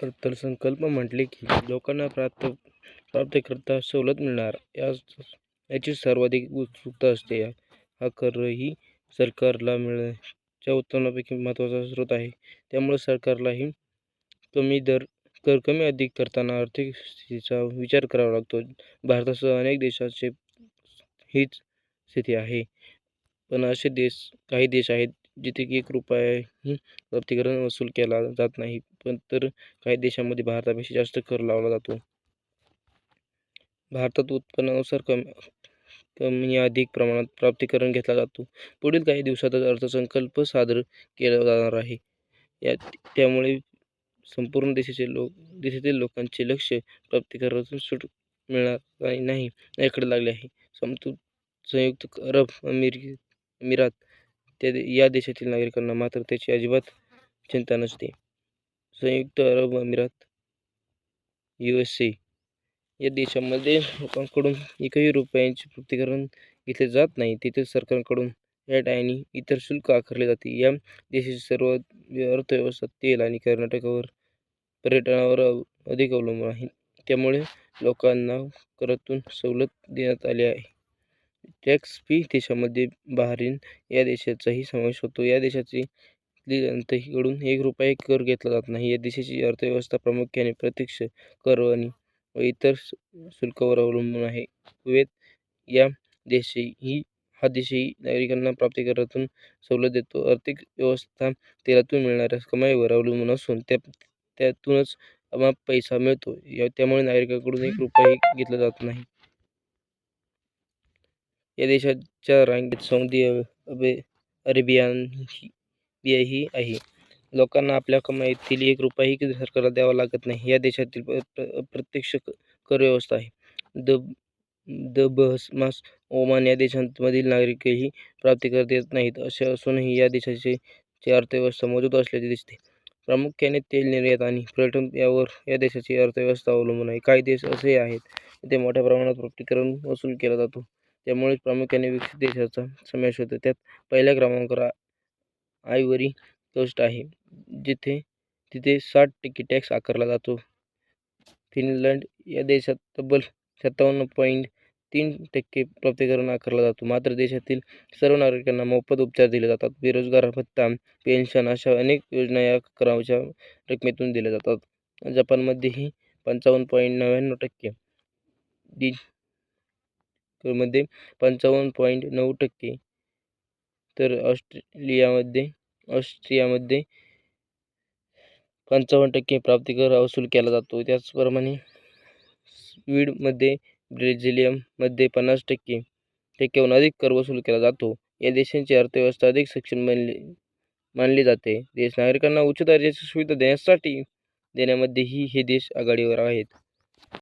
अर्थसंकल्प म्हटले की लोकांना प्राप्त प्राप्तकर्ता सवलत मिळणार. या याची सर्वाधिक उत्सुकता असते. हा करही सरकारला मिळण्याच्या उत्पन्नापैकी महत्त्वाचा स्रोत आहे. त्यामुळे सरकारलाही कमी दर कर कमी अधिक करताना आर्थिक स्थितीचा विचार करावा लागतो. भारतासह अनेक देशाचे हीच स्थिती आहे. पण असे देश काही देश आहेत जिथे की एक रुपयाही प्राप्तिकरण वसूल केला जात नाही. पण तर काही देशांमध्ये भारतापेक्षा जास्त कर लावला जातो. भारतात उत्पन्नानुसार कमी कमी अधिक प्रमाणात प्राप्तीकरण घेतला जातो. पुढील काही दिवसातच अर्थसंकल्प सादर केला जाणार आहे. या त्यामुळे संपूर्ण देशाचे लोक देशातील लोकांचे लक्ष प्राप्तीकरणातून सूट मिळणार नाही याकडे लागले आहे. समतू संयुक्त अरब अमेरिके अमिरात त्या या देशातील नागरिकांना मात्र त्याची अजिबात चिंता नसते. संयुक्त अरब अमिरात यू एस ए या देशामध्ये लोकांकडून एकही रुपयांचे प्रतिकरण घेतले जात नाही. तेथे सरकारकडून वॅट आणि इतर शुल्क आकारले जाते. या देशाची सर्व अर्थव्यवस्था तेल आणि कर्नाटकावर पर्यटनावर अधिक अवलंबून आहे. त्यामुळे लोकांना करातून सवलत देण्यात आली आहे. टॅक्स फी देशामध्ये बहारीन या देशाचाही समावेश होतो. या देशाची जनतेकडून एक रुपया कर घेतला जात नाही. या देशाची अर्थव्यवस्था प्रामुख्याने प्रत्यक्ष कर आणि व इतर शुल्कावर अवलंबून आहे. कुवेत या देशही हा देशही नागरिकांना प्राप्तिकरातून सवलत देतो. आर्थिक व्यवस्था तेलातून मिळणाऱ्या कमाईवर अवलंबून असून त्या त्यातूनच पैसा मिळतो. या त्यामुळे नागरिकांकडून एक रुपयाही घेतला जात नाही. या देशाच्या रांगेत सौदी अबे अरेबियाही आहे. लोकांना आपल्या कमाईतील एक रुपयाही सरकारला द्यावा लागत नाही. या देशातील प्रत्यक्ष कर व्यवस्था आहे. द द बहमास ओमान या देशांमधील नागरिकही प्राप्तिकर देत नाहीत असे असूनही या देशाची अर्थव्यवस्था मजबूत असल्याचे दिसते. प्रामुख्याने तेल निर्यात आणि पर्यटन यावर या देशाची अर्थव्यवस्था अवलंबून आहे. काही देश असे आहेत जिथे मोठ्या प्रमाणात प्राप्तीकरण वसूल केला जातो. त्यामुळेच प्रामुख्याने विकसित देशाचा समावेश होतो. त्यात पहिल्या क्रमांकावर आयव्हरी कोस्ट आहे जिथे तिथे साठ टक्के टॅक्स आकारला जातो. फिनलंड या देशात तब्बल सत्तावन्न पॉईंट तीन टक्के प्राप्तीकरण आकारला जातो. मात्र देशातील सर्व नागरिकांना मोफत उपचार दिले जातात. बेरोजगार भत्ता पेन्शन अशा अनेक योजना या कराच्या रकमेतून दिल्या जातात. जपानमध्येही पंचावन्न पॉईंट नव्याण्णव टक्के डी मध्ये पंचावन्न पॉईंट नऊ टक्के. तर ऑस्ट्रेलियामध्ये ऑस्ट्रियामध्ये पंचावन्न टक्के प्राप्तिकर वसूल केला जातो. त्याचप्रमाणे स्वीडमध्ये ब्रेझिलियममध्ये पन्नास टक्के टक्क्याहून अधिक कर वसूल केला जातो. या देशांची अर्थव्यवस्था अधिक सक्षम बनली मानली जाते. देश नागरिकांना उच्च दर्जाची सुविधा देण्यासाठी देण्यामध्येही हे देश आघाडीवर आहेत.